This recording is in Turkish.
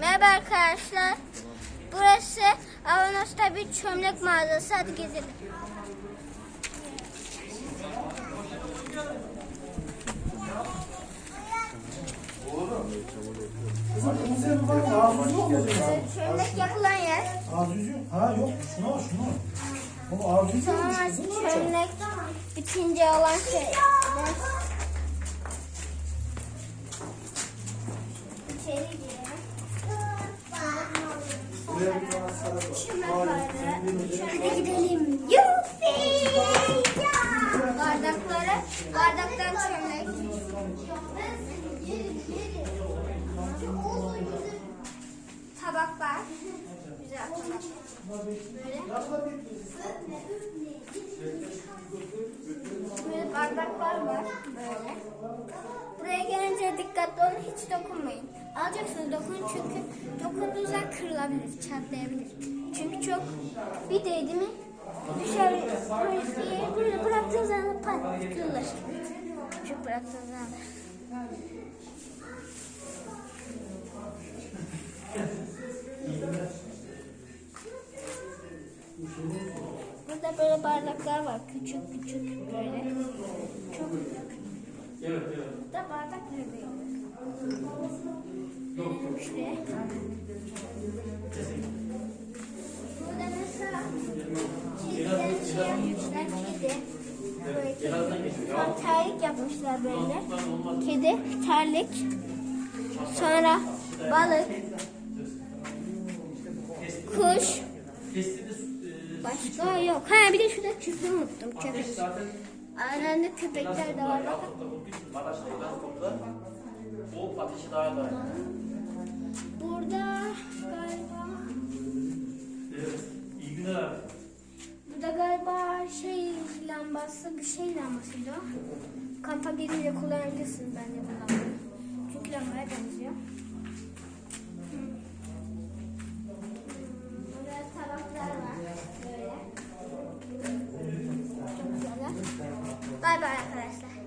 Merhaba arkadaşlar. Burası Avanos'ta bir çömlek mağazası. Hadi gezelim. Kızım bir bak ağzı yok mu? Çömlek yapılan yer. Ağzı yok. Ha yok şuna bak şuna. Baba ağzı yok. Sonra çömlek bitince olan şey. Hadi gidelim. Yuppi! Bardakları, bardaktan çömlek. Tabaklar. Güzel. Böyle. Böyle bardaklar var. Böyle. Dikkatli olun. Hiç dokunmayın. Alacaksınız dokunun çünkü dokunduğunuzda kırılabilir, çatlayabilir. Çünkü çok bir değdi mi düşer. Böyle burada bıraktığınız anda pat kırılır. Çok bıraktığınız anda. Burada böyle bardaklar var. Küçük küçük böyle. Çok küçük. Burada bardak bebeği. Terlik yapmışlar böyle. Kedi, terlik. Sonra balık. Kuş. Başka yok. Ha bir de şurada küpü unuttum. Köpek. Aralarında köpekler de var. Bakın. O ateşi daha da. Galiba şey lambası bir şey lambasıydı. Kampa gelince kullanabilirsiniz bence bu lambayı. Çünkü lambaya benziyor. Güzel. Bay bay arkadaşlar.